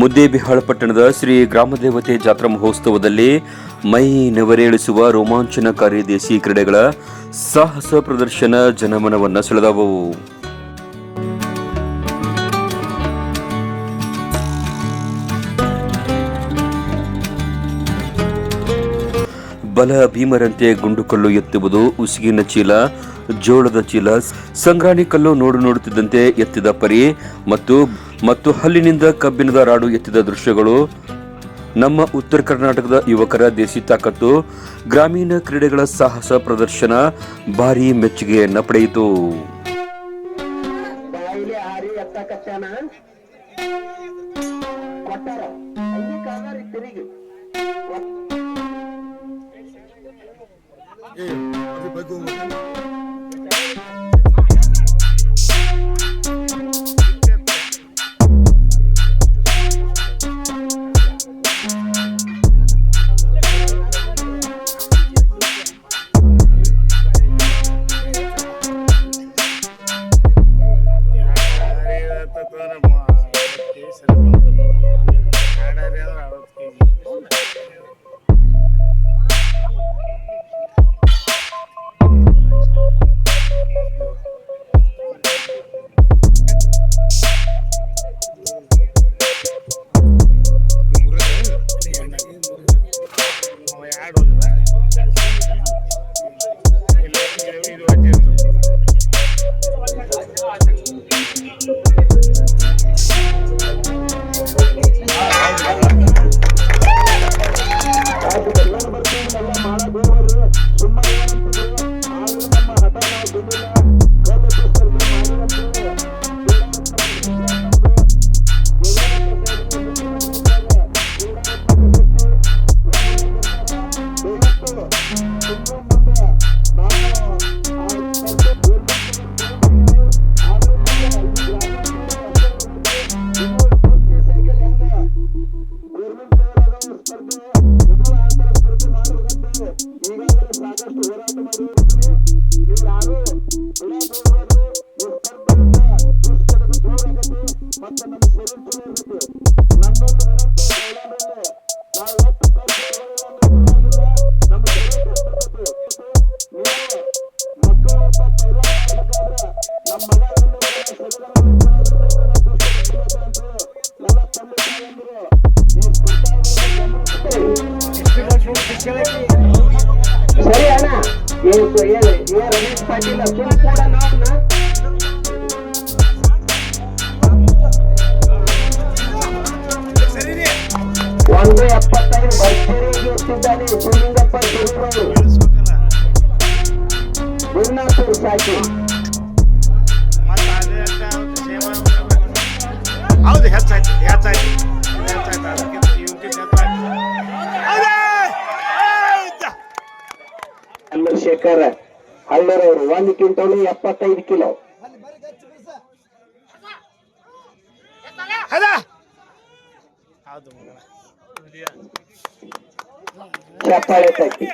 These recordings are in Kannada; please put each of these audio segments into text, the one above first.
ಮುದ್ದೇಬಿಹಾಳ ಪಟ್ಟಣದ ಶ್ರೀ ಗ್ರಾಮದೇವತೆ ಜಾತ್ರಾ ಮಹೋತ್ಸವದಲ್ಲಿ ಮೈ ನವರೇಳಿಸುವ ರೋಮಾಂಚನಕಾರಿ ದೇಸಿ ಕ್ರೀಡೆಗಳ ಸಾಹಸ ಪ್ರದರ್ಶನ ಜನಮನವನ್ನು ಸೆಳೆದವು. ಬಲ ಭೀಮರಂತೆ ಗುಂಡುಕಲ್ಲು ಎತ್ತುವುದು ಉಸುಗಿನ ಚೀಲ ಜೋಳದ ಚೀಲ ಸಂಗ್ರಾಣಿ ಕಲ್ಲು ನೋಡು ನೋಡುತ್ತಿದ್ದಂತೆ ಎತ್ತಿದ ಪರಿ ಮತ್ತು ಮತ್ತು ಹಲ್ಲಿನಿಂದ ಕಬ್ಬಿಣದ ರಾಡು ಎತ್ತಿದ ದೃಶ್ಯಗಳು. ನಮ್ಮ ಉತ್ತರ ಕರ್ನಾಟಕದ ಯುವಕರ ದೇಸಿ ತಾಕತ್ತು ಗ್ರಾಮೀಣ ಕ್ರೀಡೆಗಳ ಸಾಹಸ ಪ್ರದರ್ಶನ ಭಾರಿ ಮೆಚ್ಚುಗೆಯನ್ನ ಪಡೆಯಿತು. ಸರಿ ಅಣ್ಣ ಏನು ಏನು ಏ ರಮೇಶ್ ಪಾಟೀಲ ಸುಮ್ ಕೂಡ ನಾವ್ನ ಒಂದು ಎಪ್ಪತ್ತೈದು ಭರ್ಜರಿಯಾಗಿ ಎತ್ತಿದ್ದಾನೆ ಶಿವಲಿಂಗಪ್ಪ ಶಿವರವರು ಗುರುನಾಥೂರು ಸಾಕಿ ಹೌದು ಹೆಚ್ಚಾಯ್ತು ಹೆಚ್ಚಾಯ್ತು ಹೆಚ್ಚಾಯ್ತು ಚಂದ್ರಶೇಖರ್ ಹಳ್ಳರವರು ಒಂದು ಕ್ವಿಂಟಲ್ ಎಪ್ಪತ್ತೈದು ಕಿಲೋ. ಚಪ್ಪಾಳೆ ತಟ್ಟಿ.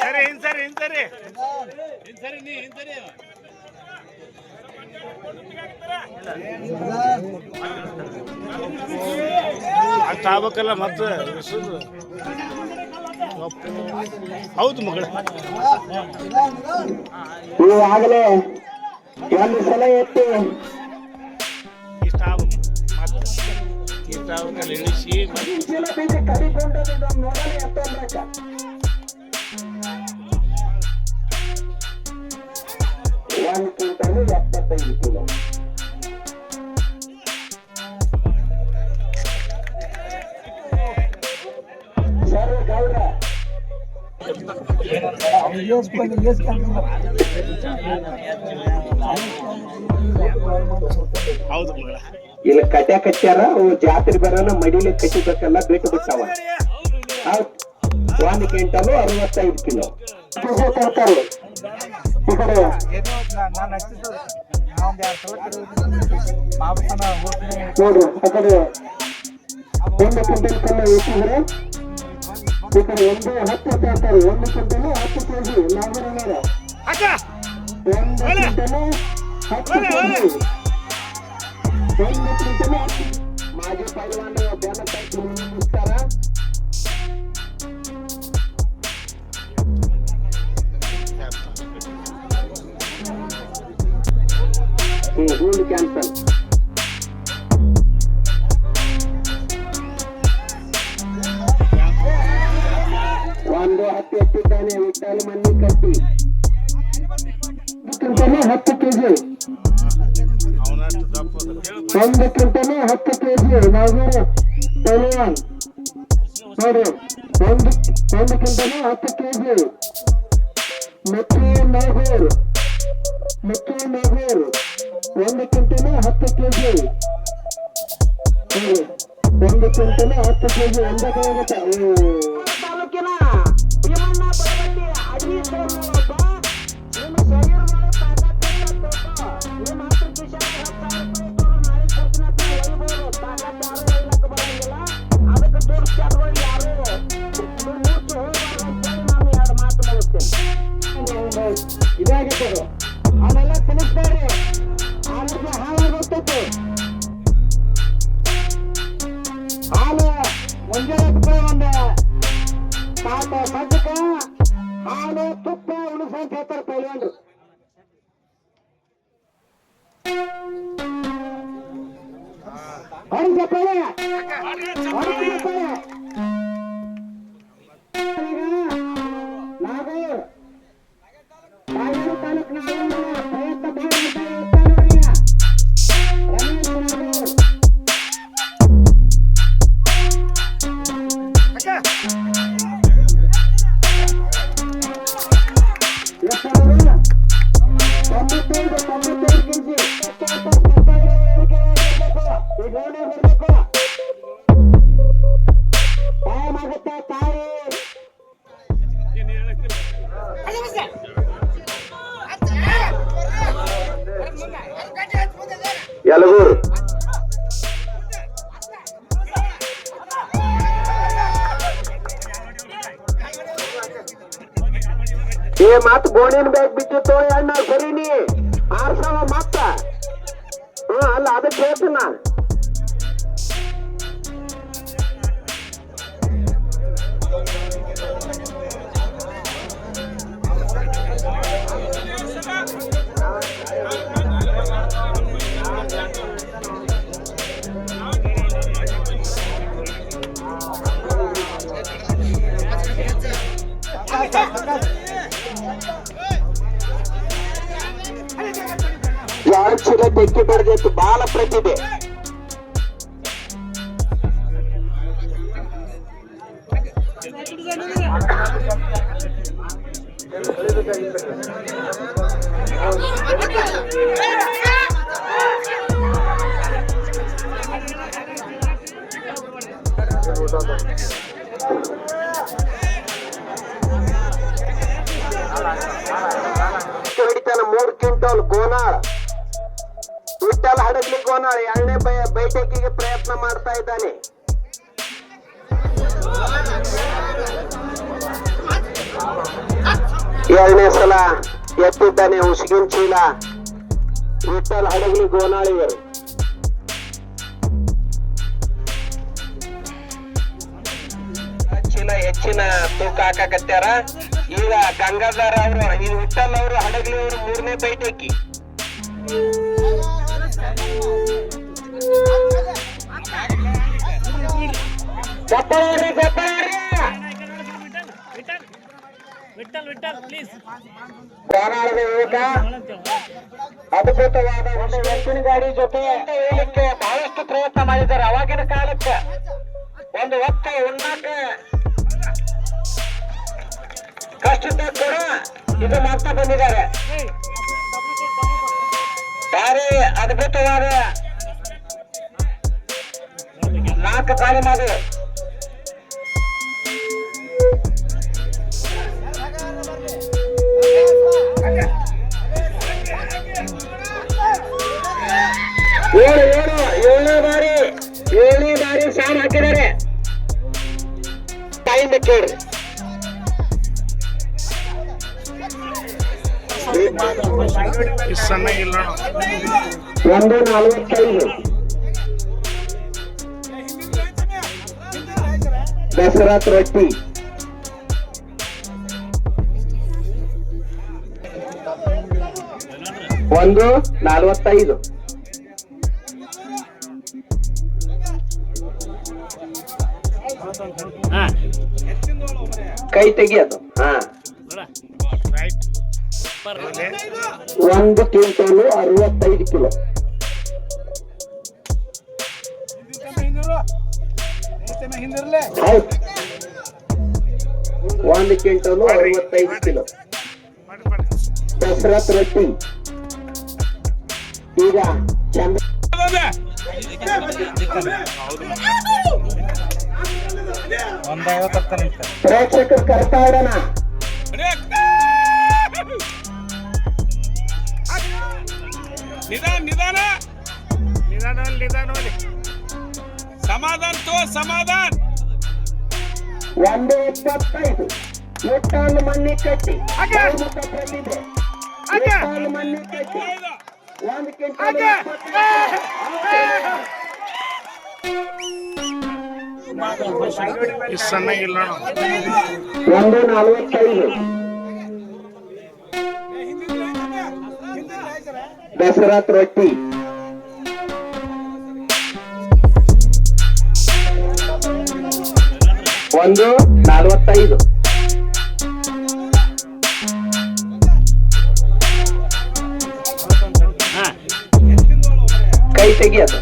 ಸರಿ ಇನ್ ಸರಿ ಇನ್ ಸರಿ. ಇನ್ ನೀ ಇನ್ ಸರಿ. ಅಷ್ಟು ಆಗ್ಬೇಕಲ್ಲ ಮತ್ತೆ. ಹೌದು ಮಗಳ. ಈಗಾಗಲೇ ಒಂದು ಸಲ ಎತ್ತಿ. ಇಷ್ಟ ಆಗ್ಬೇಕು ಮತ್ತೆ ಇಷ್ಟ ಆಗ್ಬೇಕಲ್ಲ ಇಳಿಸಿ ಒಂದು ಕ್ವಿಂಟಲ್ ಎಪ್ಪತ್ತೈದು ಕಿಲೋ. ಇಲ್ಲಿ ಕತೆ ಕಟ್ಟ್ಯಾರ ಅವು ಜಾತ್ರೆ ಬರೋಣ ಮಡಿಲಿ ಕಟ್ಟಿಬೇಕಲ್ಲ ಬಿಟ್ಟು ಬಿಟ್ಟಾವ. ಒಂದು ಕ್ವಿಂಟಲ್ ಅರವತ್ತೈದು ಕಿಲೋ. ಈ ಕಡೆ ನೋಡ್ರಿ ಆ ಕಡೆ ಒಂದು ಕ್ವಿಂಟಲ್ ಕಲ್ಲ ಇಟ್ಟಿದ್ರೆ ಈ ಕಡೆ ಒಂದು ಹತ್ತು ತರ್ತಾರೆ ಒಂದು ಕ್ವಿಂಟಲು ಹತ್ತು ಕೆಜಿ ನಾಗರ ಅಕ್ಕ! ಒಂದು ಕ್ವಿಂಟಲು ಹತ್ತು ಒಂದು ಕ್ವಿಂಟಲು ಮಾಜಿ ನಿಲ್ಲಿಸ್ತಾರ ಹ್ಮ್ ಹೂಲ್ ಕ್ಯಾನ್ಸಲ್. ಎತ್ತಿದ್ದಾನೆ ವಿಠಲ್ ಮಣ್ಣಿ ಕಟ್ಟಿ ಕ್ವಿಂಟಲು ಹತ್ತು ಕೆಜಿ ಅವನಷ್ಟು ದಪ್ಪ ಒಂದು ಕ್ವಿಂಟಲು ಹತ್ತು ಕೆಜಿ ನಾಗೂರು ಪೈಲ್ವಾನ್ ನೋಡಿ ಒಂದು ಒಂದು ಕ್ವಿಂಟಲು ಹತ್ತು ಕೆಜಿ ಮತ್ತು ನಾಗೂರು ಮತ್ತು ನಾಗೂರು ಒಂದು ಕ್ವಿಂಟಲು ಹತ್ತು ಕೆಜಿ ನೋಡಿ ಒಂದು ಕ್ವಿಂಟಲು ಹತ್ತು ಕೆಜಿ ಒಂದೇ ಹೋಗುತ್ತೆ ತಾಲೂಕಿನ ಇದಾಗಿತ್ತು ಅವನ್ನೆಲ್ಲ ತಿನ್ನಿಸ್ಬೇಡ್ರಿ ಆರೋಗ್ಯ ಹಾಳಾಗೋಗ್ತೈತಿ. ಹಾಲು ತುಪ್ಪ ಉಳಿಸಂತ ಹೇಳ್ತಾರೆ ಪೈಲ್ವಾನ್ರು ಹೊಡಿಸಪ್ಪಾಳೆ ಯಲಗೂರು. ಏ ಮತ್ ಗೋಣಿನ ಬ್ಯಾಗ್ ಬಿದ್ದಿತ್ತು ಎಣ್ಣ ಸರಿನಿ ಆರ್ಸವ ಮತ್ತ ಹ್ಮ್, ಅಲ್ಲ, ಅದಕ್ಕೆ ಹೇಳ್ತೀನಿ ಎರಡು ಚೀಲ ಬೆಂಕಿ ಬಡ್ದಿತ್ತು ಬಾಲ ಪ್ರತಿಭೆ. ಹೊಡಿತಾನ ಮೂರ್ ಕ್ವಿಂಟಲ್ ಗೋನಾಳ ವಿಠಲ್ ಹಡಗ್ಲಿ ಗೋನಾಳ ಎರಡನೇ ಬೈ- ಬೈಠಕಿಗೆ ಪ್ರಯತ್ನ ಮಾಡ್ತಾ ಇದ್ದಾನೆ. ಎರಡನೇ ಸಲ ಎತ್ತಿದ್ದಾನೆ ಉಸಿಗಿನ ಚೀಲ. ವಿಠಲ್ ಹಡಗ್ಲಿ ಗೋನಾಳಿಗರು ಚೀಲ ಹೆಚ್ಚಿನ ತೂಕ ಹಾಕಾಕತ್ಯಾರ. ಈಗ ಗಂಗಾಧರ ಅವರು ಈ ವಿಠಲ್ ಅವರು ಹಡಗ್ಲಿ ಅವರು ಮೂರನೇ ಬೈಠಕಿ ಚಪ್ಪಾಳೆ ಚಪ್ಪಾಳೆ ವಿಠಲ್ ವಿಠಲ್ ಪ್ಲೀಸ್ ಹೋರಾಡದ ಯುವಕ, ಅದ್ಭುತವಾದ ಒಂದು ಎತ್ತಿನ ಗಾಡಿ ಜೊತೆ ಹೇಳಲಿಕ್ಕೆ ಬಹಳಷ್ಟು ಪ್ರಯತ್ನ ಮಾಡಿದ್ದಾರೆ ಅವಾಗಿನ ಕಾಲಕ್ಕೆ. ಒಂದು ಒತ್ತ ಉಣ್ಣಾಕ ಕಷ್ಟದ ಕೂಡ ಇದು ಮಾತ್ರ ಬಂದಿದ್ದಾರೆ. ಭಾರಿ ಅದ್ಭುತವಾದ ನಾಲ್ಕು ಮಾಡಿ. ಸಣ್ಣಗಿಲ್ಲ ಒಂದು ನಲವತ್ತೈದು. ದಸರಾತ್ ರೊಟ್ಟಿ. ಒಂದು ನಲವತ್ತೈದು. ಕೈ ತೆಗಿಯೋದು. ಹಾ. ಒಂದು ಕ್ವಿಂಟಲ್ ಅರವತ್ತೈದು ಕಿಲೋ. ಒಂದು ಕ್ವಿಂಟಲ್ ಅರವತ್ತೈದು ಕಿಲೋ. ದಸರಾತ್ ರೊಟ್ಟಿ. ಈಗ ಚಂದ್ರ ಪ್ರೇಕ್ಷಕರು ಕರ್ತಾ ಇಡೋಣ ನಿಧಾನ ನಿಧಾನ. ನಿಧಾನವಲ್ಲಿ ನಿಧಾನವಲ್ಲಿ ಸಮಾಧಾನ ತೋ ಸಮಾಧಾನ. ಒಂದು ಇಪ್ಪತ್ತೈದು. ಮುಟ್ಟಾಲು ಮಣ್ಣಿ ಕಟ್ಟಿ. ಹಾಗೆ. ಪ್ರತಿಭೆ. ಹಾಗೆ. ಮುಟ್ಟಾಲು ಮಣ್ಣಿ ಕಟ್ಟಿ. ಒಂದು ಕ್ವಿಂಟಲ್ ಒಂದು ನಲವತ್ತೈದು. ದಸರಾತ್ ರೊಟ್ಟಿ. ಒಂದು ನಲವತ್ತೈದು. ಕೈ ತೆಗಿಯೋದು.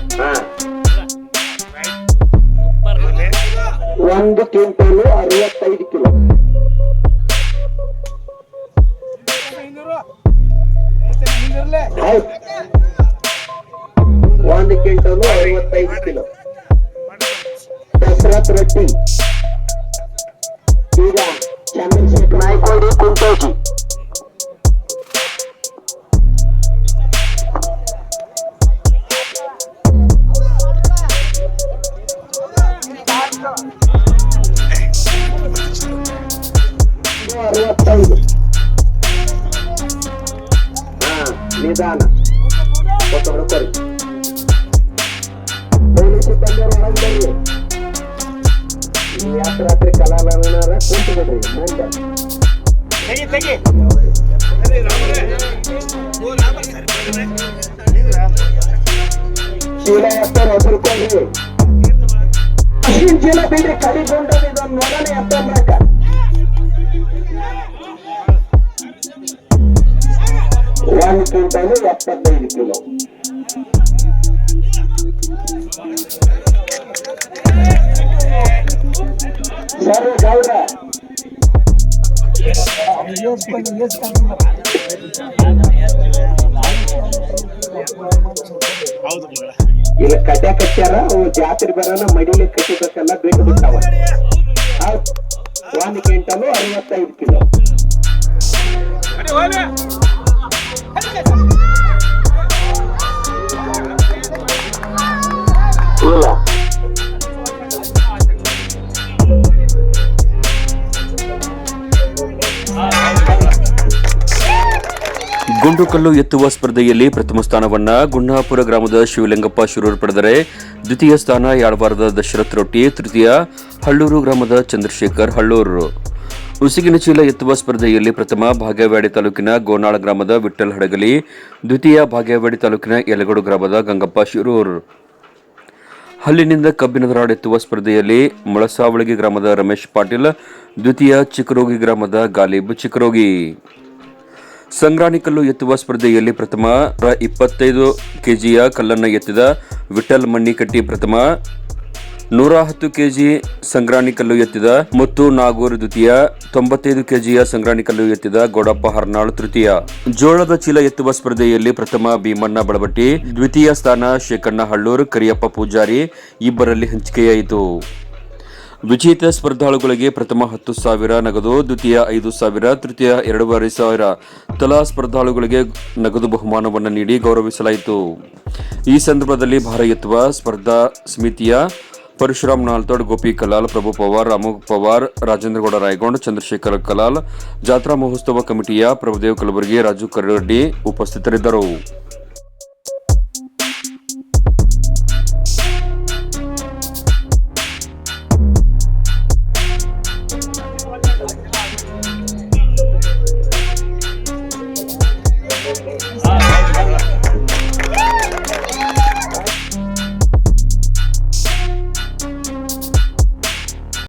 ಒಂದು ಕ್ವಿಂಟಲ್ ಅರವತ್ತೈದು ಕಿಲೋ. ಒಂದು ಕ್ವಿಂಟಲು ಅರವತ್ತೈದು ಕಿಲೋ ದಸರಾತ್ ರೊಟ್ಟಿ ಈಗ ಚಂದ್ರಶೇಖರ್ ನಾಯ್ಕೋಡಿ ಕುಂಟೋಜಿ తెలంగాణ ఒక్కొక్కరు పోలీసు బంగారు ఈ యాత్రాత్రి కళాలన్నార కూర్చుకుంటారు శిలయాత్ర ఎదుర్కొని జిల్లా బిడ్డ కలిగి ఉంటుంది మొదలనే అర్థం లేక ಕಿಲೋ ಸರಿ ಗೌಡ ಹೌದು ಮಗಳ ಇಲ್ಲ ಕಟ್ಯ ಕಟ್ಟ್ಯಾರ ಅವು ಜಾತ್ರೆ ಬರೋಣ ಮಡಿಲಿ ಕಟ್ಟಿಬೇಕಲ್ಲ ಬಿಟ್ಟು ಬಿಟ್ಟಾವ ಹೌದ್. ಒಂದು ಕ್ವಿಂಟಲು ಅರವತ್ತೈದು ಕಿಲೋ ಗುಂಡುಕಲ್ಲು ಎತ್ತುವ ಸ್ಪರ್ಧೆಯಲ್ಲಿ ಪ್ರಥಮ ಸ್ಥಾನವನ್ನ ಗುಣ್ಣಾಪುರ ಗ್ರಾಮದ ಶಿವಲಿಂಗಪ್ಪ ಶಿರೂರ್ ಪಡೆದರೆ ದ್ವಿತೀಯ ಸ್ಥಾನ ಯಾಳವಾರದ ದಶರಥ್ ರೊಟ್ಟಿ, ತೃತೀಯ ಹಳ್ಳೂರು ಗ್ರಾಮದ ಚಂದ್ರಶೇಖರ್ ಹಳ್ಳೂರು. ಉಸಿಗಿನ ಚೀಲ ಎತ್ತುವ ಸ್ಪರ್ಧೆಯಲ್ಲಿ ಪ್ರಥಮ ಭಾಗ್ಯವಾಡಿ ತಾಲೂಕಿನ ಗೋನಾಳ ಗ್ರಾಮದ ವಿಠ್ಠಲ್ ಹಡಗಲಿ, ದ್ವಿತೀಯ ಭಾಗ್ಯವಾಡಿ ತಾಲೂಕಿನ ಯಲಗೋಡು ಗ್ರಾಮದ ಗಂಗಪ್ಪ ಶಿರೂರ್. ಹಲ್ಲಿನಿಂದ ಕಬ್ಬಿಣದ ರಾಡ್ ಎತ್ತುವ ಸ್ಪರ್ಧೆಯಲ್ಲಿ ಮೊಳಸಾವಳಗಿ ಗ್ರಾಮದ ರಮೇಶ್ ಪಾಟೀಲ್, ದ್ವಿತೀಯ ಚಿಕ್ಕರೋಗಿ ಗ್ರಾಮದ ಗಾಲಿಬ್ ಚಿಕ್ಕರೋಗಿ ಸಂಗ್ರಾಣಿ ಕಲ್ಲು ಎತ್ತುವ ಸ್ಪರ್ಧೆಯಲ್ಲಿ ಪ್ರಥಮ ಇಪ್ಪತ್ತೈದು ಕೆಜಿಯ ಕಲ್ಲನ್ನು ಎತ್ತಿದ ವಿಠಲ್ ಮಣ್ಣಿಕಟ್ಟಿ ಪ್ರಥಮ. ನೂರ ಹತ್ತು ಕೆಜಿ ಸಂಗ್ರಾಣಿ ಕಲ್ಲು ಎತ್ತಿದ ಮುತ್ತು ನಾಗೂರ್ ದ್ವಿತೀಯ, ತೊಂಬತ್ತೈದು ಕೆಜಿಯ ಸಂಗ್ರಾಣಿ ಕಲ್ಲು ಎತ್ತಿದ ಗೋಡಪ್ಪ ಹರ್ನಾಳ್ ತೃತೀಯ. ಜೋಳದ ಚೀಲ ಎತ್ತುವ ಸ್ಪರ್ಧೆಯಲ್ಲಿ ಪ್ರಥಮ ಭೀಮಣ್ಣ ಬಳಬಟ್ಟಿ, ದ್ವಿತೀಯ ಸ್ಥಾನ ಶೇಖಣ್ಣ ಹಳ್ಳೂರ್, ಕರಿಯಪ್ಪ ಪೂಜಾರಿ, ಇಬ್ಬರಲ್ಲಿ ಹಂಚಿಕೆಯಾಯಿತು. ವಿಜೇತ ಸ್ಪರ್ಧಾಳುಗಳಿಗೆ ಪ್ರಥಮ ಹತ್ತು ಸಾವಿರ, ನಗದು ದ್ವಿತೀಯ ಐದು ಸಾವಿರ, ತೃತೀಯ ಎರಡೂವರೆ ಸಾವಿರ. ತಲಾ ಸ್ಪರ್ಧಾಳುಗಳಿಗೆ ನಗದು ಬಹುಮಾನವನ್ನು ನೀಡಿ ಗೌರವಿಸಲಾಯಿತು. ಈ ಸಂದರ್ಭದಲ್ಲಿ ಭಾರ ಎತ್ತುವ ಸ್ಪರ್ಧಾ ಸಮಿತಿಯ ಪರಶುರಾಮ್ ನಾಲ್ತೋಡ್, ಗೋಪಿ ಕಲಾಲ್, ಪ್ರಭು ಪವಾರ್, ರಾಮು ಪವಾರ್ ರಾಜೇಂದ್ರಗೌಡ ರಾಯಗೊಂಡ್, ಚಂದ್ರಶೇಖರ್ ಕಲಾಲ್, ಜಾತ್ರಾ ಮಹೋತ್ಸವ ಕಮಿಟಿಯ ಪ್ರಭುದೇವ್ ಕಲಬುರಗಿ, ರಾಜು ಕರಡಿ ಉಪಸ್ಥಿತರಿದ್ದರು.